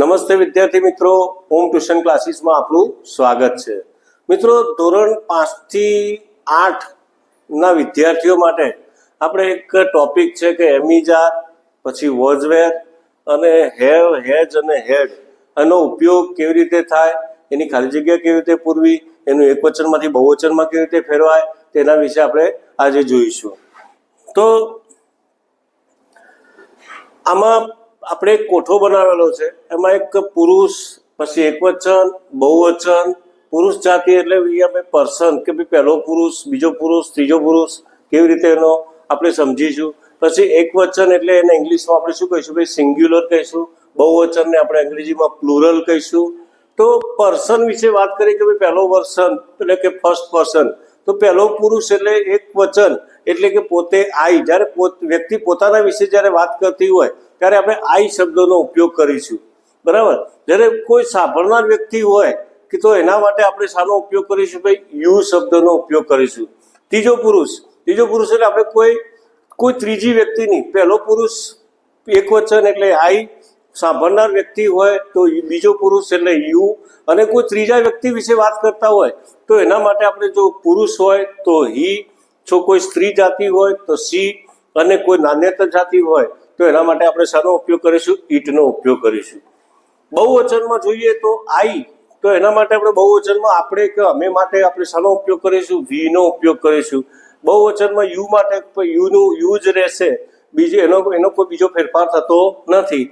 નમસ્તે વિદ્યાર્થી મિત્રો. હોમ ટ્યુશન ક્લાસીસમાં આપણું સ્વાગત છે. મિત્રો, ધોરણ પાંચથી આઠ ના વિદ્યાર્થીઓ માટે આપણે એક ટોપિક છે કે એમિજાર, પછી વોઝવેર અને હેવ, હેજ અને હેડ. એનો ઉપયોગ કેવી રીતે થાય, એની ખાલી જગ્યા કેવી રીતે પૂરવી, એનું એક વચનમાંથી બહુવચનમાં કેવી રીતે ફેરવાય, તેના વિશે આપણે આજે જોઈશું. તો, આમાં આપણે એક કોઠો બનાવેલો છે. એમાં એક પુરુષ, પછી એક વચન, બહુવચન. પુરુષ જાતિ એટલે આપણે પર્સન કે ભાઈ પહેલો પુરુષ, બીજો પુરુષ, ત્રીજો પુરુષ, કેવી રીતે એનો આપણે સમજીશું. પછી એક વચન એટલે એને ઇંગ્લિશમાં આપણે શું કહીશું? ભાઈ સિંગ્યુલર કહીશું. બહુવચનને આપણે અંગ્રેજીમાં પ્લુરલ કહીશું. તો પર્સન વિશે વાત કરીએ કે ભાઈ પહેલો પર્સન એટલે કે ફર્સ્ટ પર્સન તો પહેલો પુરુષ એટલે એક વચન. એટલે કે પોતે આઈ. જ્યારે વ્યક્તિ પોતાના વિશે જ્યારે વાત કરતી હોય ત્યારે આપણે આઈ શબ્દનો ઉપયોગ કરીશું. બરાબર? જ્યારે કોઈ સાંભળનાર વ્યક્તિ હોય કે તો એના માટે આપણે શાનો ઉપયોગ કરીશું ભાઈ યુ શબ્દનો ઉપયોગ કરીશું. ત્રીજો પુરુષ ત્રીજો પુરુષ એટલે આપણે કોઈ કોઈ ત્રીજી વ્યક્તિની. પહેલો પુરુષ એક વચન એટલે આઈ. સાંભળનાર વ્યક્તિ હોય તો બીજો પુરુષ એટલે યુ. અને કોઈ ત્રીજા વ્યક્તિ વિશે વાત કરતા હોય તો એના માટે આપણે જો પુરુષ હોય તો હી. જો કોઈ સ્ત્રી જાતિ હોય તો સી અને કોઈ નાન્યતર જાતિ હોય તો એના માટે આપણે શાનો ઉપયોગ કરીશું, ઈટનો ઉપયોગ કરીશું. બહુવચનમાં જોઈએ તો આઈ, તો એના માટે આપણે બહુવચનમાં આપણે કે અમે માટે આપણે શાનો ઉપયોગ કરીશું વી નો ઉપયોગ કરીશું. બહુવચનમાં યુ માટે યુનું, યુ જ રહેશે. બીજો એનો એનો કોઈ બીજો ફેરફાર થતો નથી.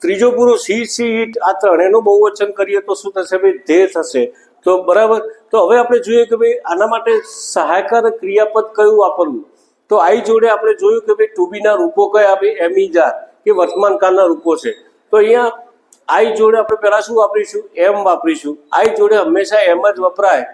ત્રીજો પુરુષ સી સી, ઈટ, આ ત્રણેયનું બહુવચન કરીએ તો શું થશે ભાઈ? ધે થશે. તો બરાબર? તો હવે આપણે જોઈએ કે ભાઈ આના માટે સહાયકારક ક્રિયાપદ કયું વાપરવું? તો આઈ જોડે આપણે જોયું કે ભાઈ ટુબીના રૂપો કયા ભાઈ? એમિજાર કે વર્તમાન કાળના રૂપો છે. તો અહીંયા આઈ જોડે આપણે પહેલા શું વાપરીશું? એમ વાપરીશું. આઈ જોડે હંમેશા એમ જ વપરાય.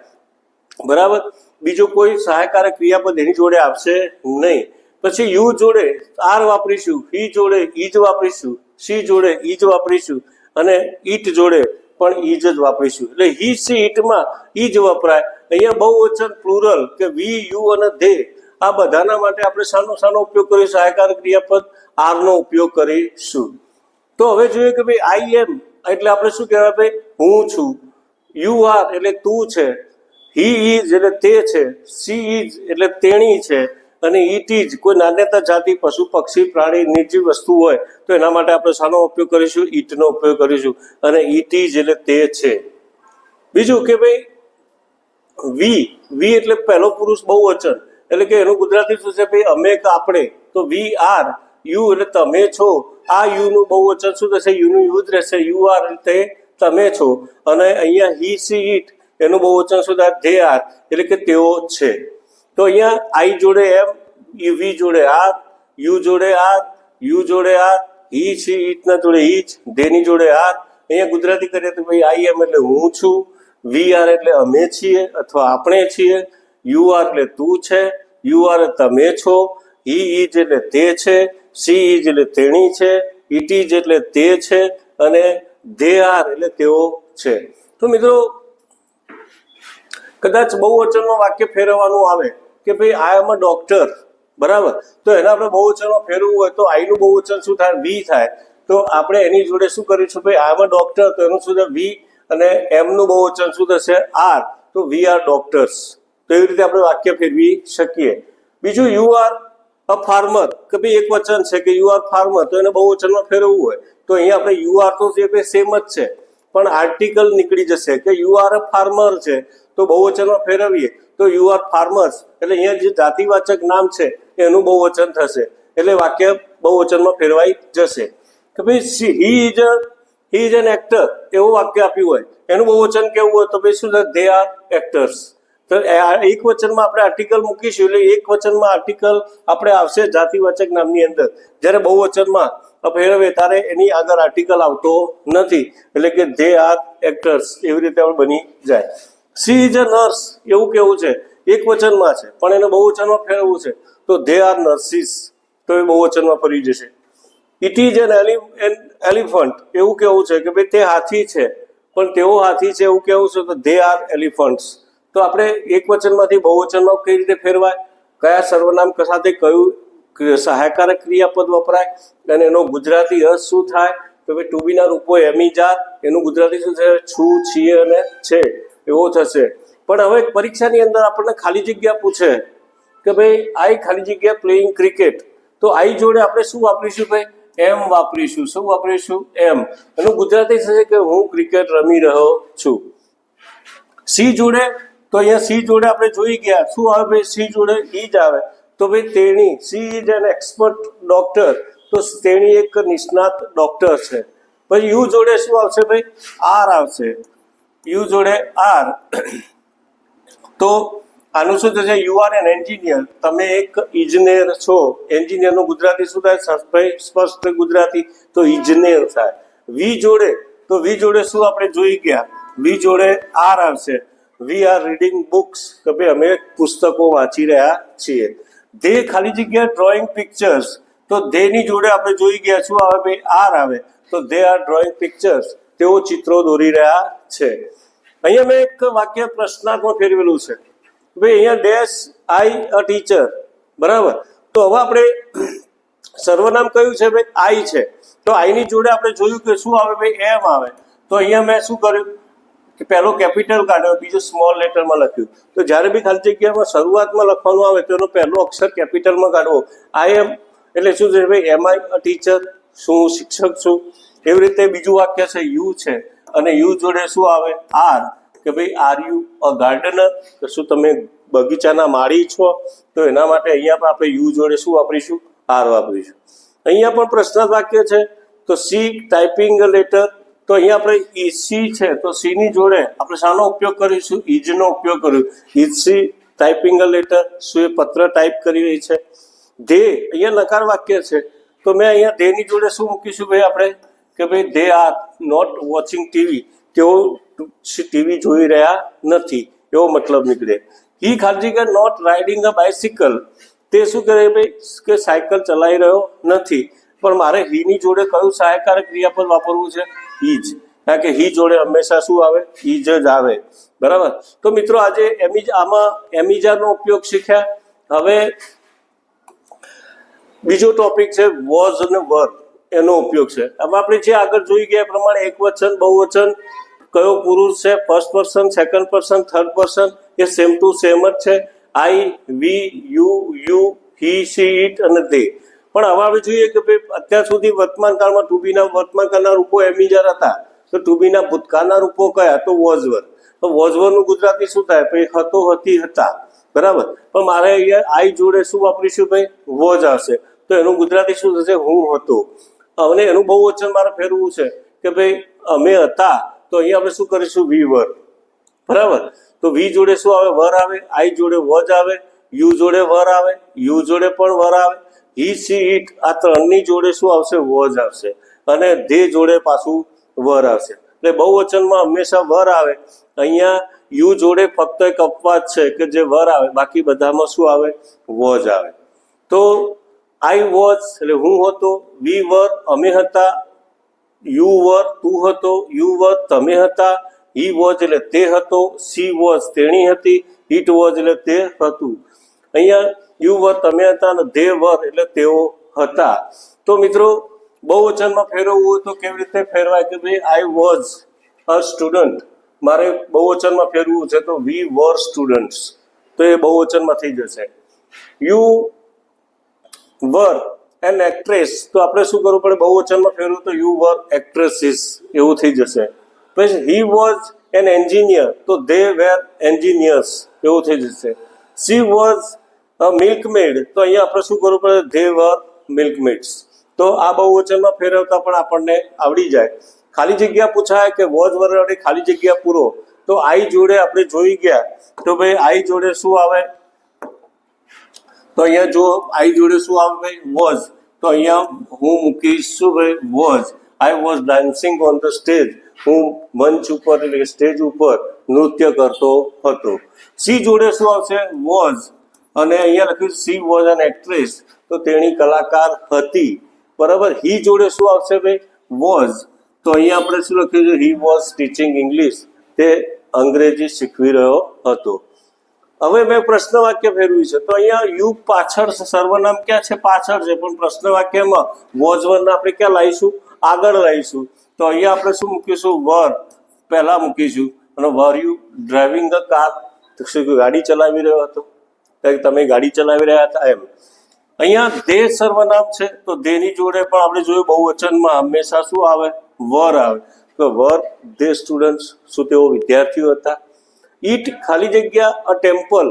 બરાબર? બીજો કોઈ સહાયકારક ક્રિયાપદ એની જોડે આવશે નહીં. પછી યુ જોડે આર વાપરીશું, હી જોડે ઈજ વાપરીશું, સી જોડે ઈજ વાપરીશું અને ઈટ જોડે પણ ઈજ જ વાપરીશું. એટલે હી સી ઈટમાં ઈજ વપરાય. અહીંયા બહુ વચન પ્લુરલ કે વી, યુ અને ધે આ બધાના માટે આપણે શાનો શાનો ઉપયોગ કરીશું સહાયકાર ક્રિયાપદ આર નો ઉપયોગ કરીશું. તો હવે જોઈએ કે ભાઈ આઈ એમ, એટલે આપણે શું કહેવાય ભાઈ? હું છું. યુ આર, એટલે તું છે. હી ઇઝ એટલે તે છે. સી ઇઝ એટલે તેણી છે. અને ઇટ ઇઝ કોઈ નાન્યતા જાતિ, પશુ, પક્ષી, પ્રાણી, નિર્જીવ વસ્તુ હોય, તો એના માટે આપણે શાનો ઉપયોગ કરીશું, ઈટનો ઉપયોગ કરીશું. અને ઇટ ઇઝ એટલે તે છે. બીજું કે ભાઈ, વી વી એટલે પહેલો પુરુષ બહુવચન. એટલે કે એનું ગુજરાતી શું છે ભાઈ? અમે કે આપણે. તો વી આર યુ એટલે તમે છો. આ યુ નું બહુવચન શું થશે? યુ નું યુ જ રહેશે. યુ આર તે તમે છો. અને અહીંયા હી સી ઇટ એનું બહુ વચન શું થાય? ધે આર એટલે કે તેઓ છે. તો અહીંયા આઈ જોડે એમ યુ વી જોડે આર યુ જોડે આર યુ જોડે આર હી સી ઇટના જોડે ઇચ ધેની જોડે આર અહીંયા ગુજરાતી કરીએ તો ભાઈ આઈ એમ એટલે હું છું. વી આર એટલે અમે છીએ અથવા આપણે છીએ. યુ આર એટલે તું છે, યુ આર તમે છો હી ઇજ એટલે તે છે, સી ઇજ એટલે તેણી છે ઇટ ઇજ એટલે તે છે, અને ધે આર એટલે તેઓ છે. તો મિત્રો, કદાચ બહુવચનનું વાક્ય ફેરવવાનું આવે કે ભાઈ આઈ એમ અ ડોક્ટર બરાબર? તો એને આપણે બહુવચનમાં ફેરવવું હોય તો આઈનું બહુવચન શું થાય? વી થાય. તો આપણે એની જોડે શું કરીશું? ભાઈ આઈ એમ અ ડોક્ટર તો એનું શું થાય વી અને એમનું બહુવચન શું થશે? આર તો વી આર ડોક્ટર્સ તો એવી રીતે આપણે વાક્ય ફેરવી શકીએ? બીજું યુ આર અ ફાર્મર કે ભાઈ, એક વચન છે કે યુ આર ફાર્મર તો એને બહુ વચનમાં ફેરવવું હોય. તો અહીંયા આપણે યુ આર તો સેમ જ છે. પણ આર્ટિકલ નીકળી જશે કે યુ આર અ ફાર્મર છે, તો બહુવચનમાં ફેરવીએ. તો યુ આર ફાર્મર્સ એટલે અહીંયા જે જાતિવાચક નામ છે, એનું બહુવચન થશે. એટલે વાક્ય બહુવચનમાં ફેરવાઈ જશે. કે ભાઈ he is a he is an actor એવું વાક્ય આપ્યું હોય. એનું બહુવચન કેવું હોય તો ભાઈ શું દે આર એક્ટર્સ તો એક વચનમાં આપણે આર્ટિકલ મૂકીશું એટલે એક વચનમાં આર્ટિકલ આપણે આવશે જાતિવાચક નામની અંદર. જ્યારે બહુ વચનમાં ફેરવે તારે એની આગળ આર્ટિકલ આવતો નથી. એટલે કે, ધે આર એક્ટર્સ એવી રીતે આપણે બની જાય. સી ઇઝ અ નર્સ એવું કેવું છે. એક વચનમાં છે, પણ એને બહુ વચનમાં ફેરવવું છે. તો ધે આર નર્સિસ. તો એ બહુ વચનમાં ફરી જશે. It is an an elephant એવું કેવું છે કે, ભાઈ, તે હાથી છે. પણ તેઓ હાથી છે એવું કેવું છે તો ધે આર એલિફન્ટ્સ. તો આપણે એક વચનમાંથી બહુવચનમાં કઈ રીતે ફેરવાય? કયા સર્વનામ સાથે કયું સહાયકારક ક્રિયાપદ વપરાય? અને એનો ગુજરાતી અર્થ શું થાય? તો ભાઈ ટુ બીના રૂપો એમીજા એનું ગુજરાતી શું છે, છું છીએ અને છે એવો થશે. પણ હવે પરીક્ષાની અંદર આપણને ખાલી જગ્યા પૂછે કે ભાઈ, આઈ ખાલી જગ્યા પ્લેઇંગ ક્રિકેટ તો આઈ જોડે આપણે શું વાપરીશું ભાઈ? એમ વાપરીશું. શું વાપરીશું? એમ. એનું ગુજરાતી થશે કે હું ક્રિકેટ રમી રહ્યો છું. સી જોડે તો અહીંયા સી જોડે આપણે જોઈ ગયા. શું આવે ભાઈ? સી જોડે ઈ જ આવે. તો ભાઈ તેણી, she is an expert doctor. તો તેણી એક નિષ્ણાત ડોક્ટર છે. પછી યુ જોડે શું આવશે ભાઈ? આર આવશે. યુ જોડે આર. તો આનું શું થશે? You are an engineer. તમે એક ઇજનેર છો. એન્જિનિયરનું ગુજરાતી શું થાય? ભાઈ, સ્પષ્ટ ગુજરાતી. તો ઇજનેર થાય. વી જોડે, તો વી જોડે શું આપણે જોઈ ગયા? વી જોડે આર આવશે. વી આર રીડિંગ બુક્સ કે ભાઈ, અમે પુસ્તકો વાંચી રહ્યા છીએ. ધે ખાલી જગ્યા ડ્રોઈંગ પિક્ચર્સ તો ધેની જોડે આપણે જોઈ ગયા શું આવે ભાઈ આર આવે. તો ધે આર ડ્રોઈંગ પિક્ચર્સ તેઓ ચિત્રો દોરી રહ્યા છે. અહીંયા મેં એક વાક્ય પ્રશ્નાત્મક ફેરવેલું છે. ભાઈ, અહીંયા ડેશ આઈ અ ટીચર. બરાબર? તો હવે આપણે સર્વનામ કયું છે ભાઈ? આઈ છે. તો આઈની જોડે આપણે જોયું કે શું આવે ભાઈ? એમ આવે. તો અહીંયા મેં શું કર્યું? કે પહેલો કેપિટલ કાઢ્યો, બીજો સ્મોલ લેટરમાં લખ્યું. તો જ્યારે બી ખાલી જગ્યામાં શરૂઆતમાં લખવાનું આવે, તો એનો પહેલો અક્ષર કેપિટલમાં કાઢવો. આઈ એમ એટલે શું છે ભાઈ એમ આઈ ટીચર શું શિક્ષક છું? એવી રીતે બીજું વાક્ય છે યુ છે. અને યુ જોડે શું આવે? આર કે ભાઈ આર યુ અ ગાર્ડનર કે શું તમે બગીચાના માળી છો? તો એના માટે અહીંયા પણ આપણે યુ જોડે શું વાપરીશું? આર વાપરીશું. અહીંયા પણ પ્રશ્ન વાક્ય છે, તો સી ટાઈપિંગ લેટર તો અહીંયા આપણે ઈસી છે, તો સી ની જોડે આપણે શાનો ઉપયોગ કરીશું? ઈજનો ઉપયોગ કર્યો. ઈસી ટાઈપિંગ લેટર શું એ પત્ર ટાઈપ કરી રહી છે. ધે અહીંયા નકાર વાક્ય છે. તો મેં અહીંયા ધેની જોડે શું મૂકીશું ભાઈ આપણે? કે ભાઈ, they are not watching TV. તેઓ ટીવી જોઈ રહ્યા નથી. એવો મતલબ નીકળે. હી કે નોટ રાઇડિંગ અ બાયસિકલ. તે શું કરે ભાઈ? કે સાયકલ ચલાવી રહ્યો નથી. પણ મારે હીની જોડે કયું સહાયકારક ક્રિયાપદ વાપરવું છે? ઈ જ કારણ કે હી જોડે હંમેશા શું આવે? ઈ જ આવે. બરાબર? તો મિત્રો, આજે એમિજ આમાં એમિજાનો ઉપયોગ શીખ્યા. હવે બીજો ટોપિક છે વોઝ અને વર એનો ઉપયોગ છે. હવે આપણે જે આગળ જોઈ ગયા પ્રમાણે એક વચન બહુવચન કયો પુરુષ છે? First person second person third person A same to same જ છે. I we you you he she it અને તે પણ હવે આપણે જોઈએ કે ભાઈ અત્યાર સુધી વર્તમાન કાળમાં ટુબીના, વર્તમાન કાળના રૂપો એમિજર હતા. તો ટુબીના ભૂતકાળના રૂપો કયા? તો વોઝવર. તો વોઝવરનું ગુજરાતી શું થાય? ભાઈ, હતો, હતી, હતા. બરાબર? પણ મારે અહીંયા આઈ જોડે શું વાપરીશું ભાઈ? વોઝ આવશે. તો એનું ગુજરાતી શું થશે? હું હતો. અને એનું બહુ વચન મારે ફેરવું છે કે ભાઈ, અમે હતા, તો અહીંયા આપણે શું કરીશું? વી વર. બરાબર? તો વી જોડે શું આવે? વર આવે. આઈ જોડે વજ આવે. યુ જોડે વર આવે. યુ જોડે પણ વર આવે. હી સી ઇટ આ ત્રણની જોડે શું આવશે? વજ આવશે. અને ધે જોડે પાછું વર આવશે. એટલે બહુવચનમાં હંમેશા વર આવે. અહીંયા યુ જોડે ફક્ત એક અપવાદ છે કે જે વર આવે. બાકી બધામાં શું આવે? વજ આવે. તો આઈ વોઝ એટલે હું હતો, વી વર, અમે હતા, યુ વર, તું હતો, યુ વર, તમે હતા હી વોઝ એટલે તે હતો, સી વોઝ તેણી હતી ઇટ વોઝ એટલે તે હતું. અહીંયા યુ વર તમે હતા અને ધે વર એટલે તેઓ હતા. તો મિત્રો, બહુવચનમાં ફેરવવું હોય તો કેવી રીતે ફેરવાય કે ભાઈ આઈ વોઝ અ સ્ટુડન્ટ મારે બહુવચનમાં ફેરવું છે તો વી વર સ્ટુડન્ટ્સ તો એ બહુવચનમાં થઈ જશે. યુ વર એન એક્ટ્રેસ તો આપણે શું કરવું પડે? બહુવચનમાં ફેરવું તો યુ વર એક્ટ્રેસીસ એવું થઈ જશે. પછી હી વોઝ એન એન્જિનિયર તો ધે વેર એન્જિનિયર્સ એવું થઈ જશે. સી વોઝ મિલ્કમેડ તો અહીંયા આપણે શું કરવું પડે? ધે વર મિલ્કમેડ્સ તો આ બહુવચનમાં ફેરવતા પણ આપણને આવડી જાય. ખાલી જગ્યા પૂછાય કે વોઝ વરડે ખાલી જગ્યા પૂરો. તો આઈ જોડે આપણે જોઈ ગયા તો ભાઈ આઈ જોડે શું આવે? તો અહીંયા જો આઈ જોડે શું આવે ભાઈ? વોઝ તો અહીંયા હું મૂકીશ શું ભાઈ? Was I was dancing on the stage હું મંચ ઉપર એટલે સ્ટેજ ઉપર નૃત્ય કરતો હતો. સી જોડે શું આવશે? વોઝ અને અહીંયા લખ્યું સી વોઝ એન એક્ટ્રેસ તો તેણી કલાકાર હતી. બરાબર? હી જોડે શું આવશે ભાઈ? વોઝ તો અહીંયા આપણે શું લખ્યું છે? હી વોઝ ટીચિંગ ઇંગ્લિશ તે અંગ્રેજી શીખવી રહ્યો હતો. હવે મેં પ્રશ્ન વાક્ય ફેરવ્યું છે. તો અહીંયા યુ પાછળ સર્વનામ ક્યાં છે? પાછળ છે. પણ પ્રશ્ન વાક્યમાં વોઝ વન આપણે ક્યાં લાવીશું? આગળ લાવીશું. તો અહીંયા આપણે શું મૂકીશું? વર પહેલા મૂકીશું. અને were you driving the car ગાડી ચલાવી રહ્યો હતો. કે તમે ગાડી ચલાવી રહ્યા હતા એમ. અહીંયા દેહ સર્વનામ છે, તો દેહની જોડે પણ આપણે જોયું બહુ વચનમાં હંમેશા શું આવે? વર આવે. તો વર દે સ્ટુડન્ટ્સ શું તેઓ વિદ્યાર્થીઓ હતા. ઈટ ખાલી જગ્યા અ ટેમ્પલ,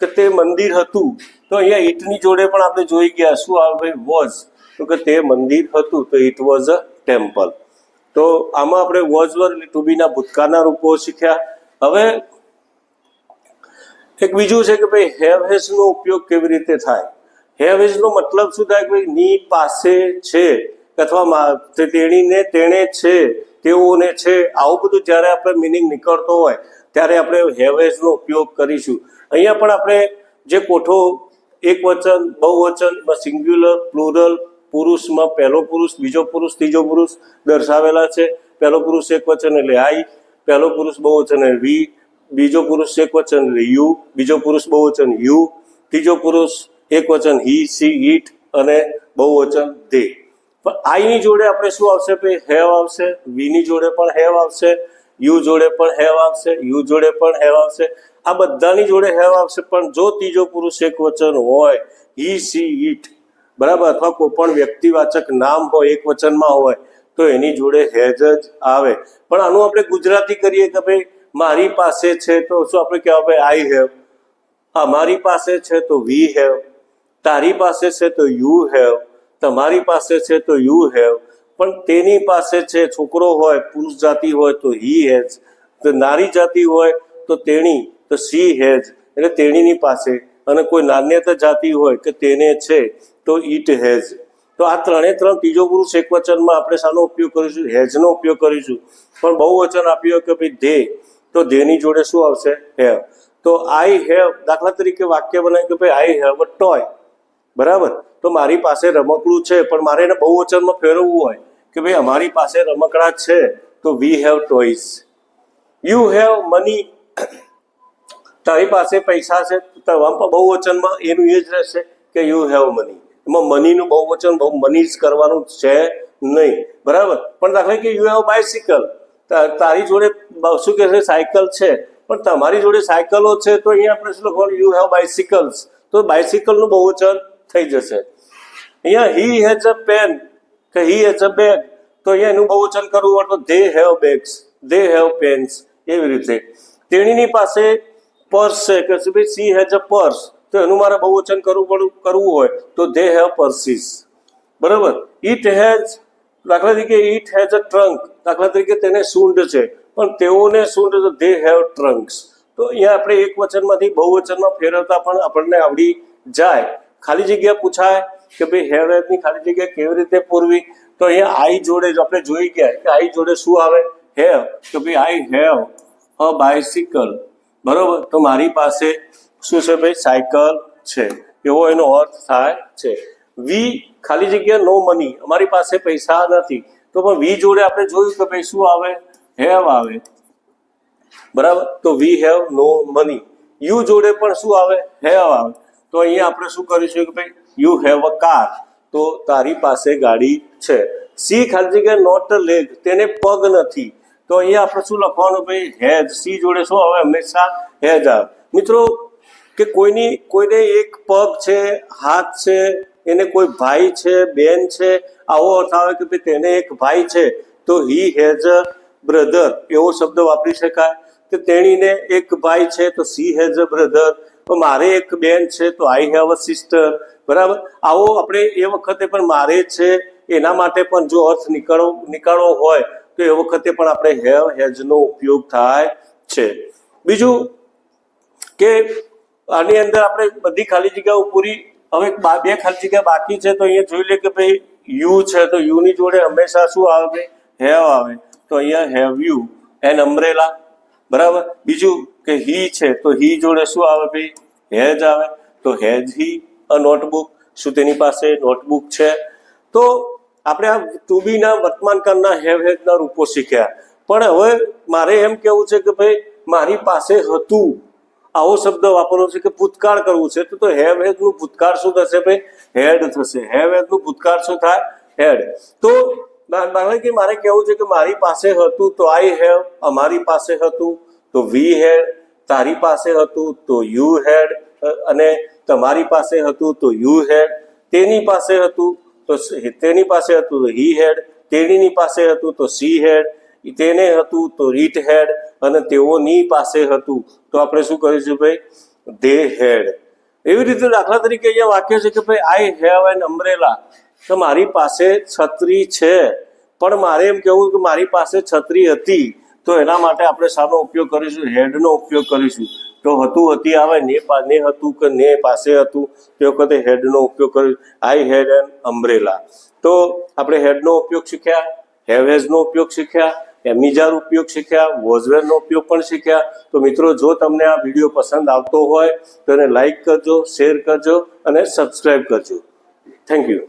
કે તે મંદિર હતું. તો અહીંયા ઈટની જોડે પણ આપણે જોઈ ગયા શું આવે વોઝ. તો કે તે મંદિર હતું, તો ઇટ વોઝ અ ટેમ્પલ. તો આમાં આપણે વોઝ વર ટુ બીના ભૂતકાળના રૂપો શીખ્યા. હવે એક બીજું છે કે ભાઈ હેવ હેઝ નો ઉપયોગ કેવી રીતે થાય? હેવ હેઝ નો મતલબ શું થાય કે ભાઈ ની પાસે છે અથવા તેણીને તેણે છે, તેઓને છે, આવું બધું જ્યારે આપણે મિનિંગ નીકળતો હોય, ત્યારે આપણે હેવ હેઝ નો ઉપયોગ કરીશું. અહીંયા પણ આપણે જે કોઠો એક વચન બહુવચન સિંગ્યુલર પ્લુરલ પુરુષમાં પહેલો પુરુષ, બીજો પુરુષ, ત્રીજો પુરુષ દર્શાવેલા છે. પહેલો પુરુષ એક વચન એટલે આઈ પહેલો પુરુષ બહુવચન એટલે વી બીજો પુરુષ એક વચન યુ બીજો પુરુષ બહુવચન યુ, ત્રીજો પુરુષ એક વચન હી, સી, ઈટ અને બહુવચન ધે. પણ આઈની જોડે આપણે શું આવશે ભાઈ? હેવ આવશે, વીની જોડે પણ હેવ આવશે, યુ જોડે પણ હેવ આવશે, યુ જોડે પણ હેવ આવશે. આ બધાની જોડે હેવ આવશે, પણ જો ત્રીજો પુરુષ એક વચન હોય, હી, સી, ઈટ, બરાબર? અથવા કોઈ પણ વ્યક્તિવાચક નામ હોય, એક વચનમાં હોય, તો એની જોડે હેજ જ આવે. પણ આનું આપણે ગુજરાતી કરીએ કે ભાઈ મારી પાસે છે તો શું આપણે કહેવાય, ભાઈ આઈ હેવ અમારી પાસે છે તો વી હેવ તારી પાસે છે તો યુ હેવ તમારી પાસે છે તો યુ હેવ પણ તેની પાસે છે છોકરો હોય, પુરુષ જાતિ હોય, તો હી હેઝ તો નારી જાતિ હોય, તો તેણી, તો સી હેઝ એટલે તેણીની પાસે. અને કોઈ નાન્યતા જાતિ હોય કે તેને છે, તો ઈટ હેઝ તો આ ત્રણે ત્રણ ત્રીજો પુરુષ એક વચનમાં આપણે શાનો ઉપયોગ કરીશું? હેઝનો ઉપયોગ કરીશું. પણ બહુ વચન આપ્યું કે, ભાઈ, ધે. તો ધેની જોડે શું આવશે? હેવ. તો આઈ હેવ દાખલા તરીકે વાક્ય બનાવ્યું કે ભાઈ આઈ હેવ અ ટોય બરાબર? તો મારી પાસે રમકડું છે, પણ મારે એને બહુ વચનમાં ફેરવવું હોય કે ભાઈ, અમારી પાસે રમકડા છે, તો we have toys you have money તારી પાસે પૈસા છે બહુ વચનમાં એનું એ જ રહેશે કે યુ હેવ મની એમાં મનીનું બહુ વચન બહુ મની જ કરવાનું છે નહીં. બરાબર? પણ દાખલા કે યુ હેવ બાયસિકલ તારી જોડે શું કહે છે, સાયકલ છે. પણ તમારી જોડે સાયકલો છે, તો અહીંયા આપણે શું યુ હેવ બાયસિકલ્સ તો બાયસિકલનું બહુ વચન થઈ જશે. અહીંયા હી હેઝ અ પેન કે હી હેઝ અ બેગ તો અહીંયા એનું બહુવચન કરવું હોય તો they have bags they have pens એવી રીતે. તેણીની પાસે પર્સ છે, કે ભાઈ સી હેઝ અ પર્સ તો એનું મારે બહુવચન કરવું પડું, કરવું હોય તો ધે હેવ પર્સિસ બરાબર? ઇટ હેઝ દાખલા તરીકે ઇટ હેઝ અ ટ્રંક દાખલા તરીકે તેને સૂંઢ છે. પણ તેઓને શું ધે હેવ ટ્રંક્સ તો અહીંયા આપણે એક વચનમાંથી બહુ વચનમાં ફેરવતા પણ આપણને આવડી જાય. ખાલી જગ્યા પૂછાય કે ભાઈ હેવ હેવની ખાલી જગ્યા કેવી રીતે પૂરવી? તો અહીંયા આઈ જોડે આપણે જોઈ ગયા કે આઈ જોડે શું આવે? હેવ કે ભાઈ આઈ હેવ અ બાયસિકલ બરોબર? તો મારી પાસે શું છે ભાઈ? સાયકલ છે. એવો એનો અર્થ થાય છે. વી ખાલી જગ્યા નો મની અમારી પાસે પૈસા નથી. તો પણ વી જોડે આપણે જોયું કે ભાઈ શું આવે? હેવ આવે. બરાબર? તો we have no money. You જોડે પણ શું આવે? હેવ આવે. તો અહીંયા આપણે શું કરીશું કે ભાઈ, યુ હેવ અ કાર. તો તારી પાસે ગાડી છે. સી ખાલી જગ્યા નોટ લેગ, તેને પગ નથી. તો અહીંયા આપણે શું લખવાનું ભાઈ? હેજ. સી જોડે શું આવે? હંમેશા હેજ આવે. મિત્રો, કે કોઈની, કોઈને એક પગ છે, હાથ છે, એને કોઈ ભાઈ છે, બેન છે, આવો અર્થ આવે કે ભાઈ તેને એક ભાઈ છે, તો હી હેઝ બ્રધર એવો શબ્દ વાપરી શકાય કે તેણીને એક ભાઈ છે તો સી હેઝ અ બ્રધર તો મારે એક બેન છે તો આઈ હેવ અ સિસ્ટર બરાબર? આવો આપણે એ વખતે પણ મારે છે, એના માટે પણ જો અર્થ નીકળવો નીકાળવો હોય, તો એ વખતે પણ આપણે હેવ હેઝનો ઉપયોગ થાય છે. બીજું કે આની અંદર આપણે બધી ખાલી જગ્યાઓ પૂરી, હવે બે ખાલી જગ્યા બાકી છે તો અહીંયા જોઈ લે કે ભાઈ યુ છે તો યુ ની જોડે હંમેશા શું આવે હેવ આવે. તો અહીંયા હેવ યુ એન અમ્બ્રેલા બરાબર? બીજું કે હી છે, તો હી જોડે શું આવે ભાઈ? હેજ આવે. તો હેજ હી અ નોટબુક શું તેની પાસે નોટબુક છે? તો આપણે આ ટુ બીના વર્તમાનકાળના હેવ હેજના રૂપો શીખ્યા. પણ હવે મારે એમ કેવું છે કે ભાઈ, મારી પાસે હતું. આવો શબ્દ વાપરવો છે કે ભૂતકાળ કરવું છે. તો હેવ હેડનું ભૂતકાળ શું થશે ભાઈ? હેડ થશે. હેવ હેડનું ભૂતકાળ શું થાય? હેડ. તો બા- કે મારે કહેવું છે કે મારી પાસે હતું તો આઈ હેવ અમારી પાસે હતું તો વી હેડ તારી પાસે હતું તો યુ હેડ અને તમારી પાસે હતું તો યુ હેડ તેની પાસે હતું તો તેની પાસે હતું તો હી હેડ તેણીની પાસે હતું તો સી હેડ તેને હતું તો રીટ હેડ અને તેઓની પાસે હતું. તો આપણે શું કરીશું ભાઈ? ધે હેડ એવી રીતે દાખલા તરીકે અહીંયા વાક્ય છે કે ભાઈ આઈ હેવ એન અમ્બ્રેલા તો મારી પાસે છત્રી છે, પણ મારે એમ કહેવું કે મારી પાસે છત્રી હતી, તો એના માટે આપણે શાનો ઉપયોગ કરીશું, હેડનો ઉપયોગ કરીશું. તો હતું હતી, આવે, ને ને હતું કે ને પાસે હતું, તે વખતે હેડનો ઉપયોગ કરીશું. I had an umbrella. તો આપણે હેડનો ઉપયોગ શીખ્યા હેવેઝનો ઉપયોગ શીખ્યા એમિજાર ઉપયોગ શીખ્યા વોઝવેરનો ઉપયોગ પણ શીખ્યા. તો મિત્રો, જો તમને આ વીડિયો પસંદ આવતો હોય, તો એને લાઈક કરજો, શેર કરજો અને સબસ્ક્રાઈબ કરજો. Thank you.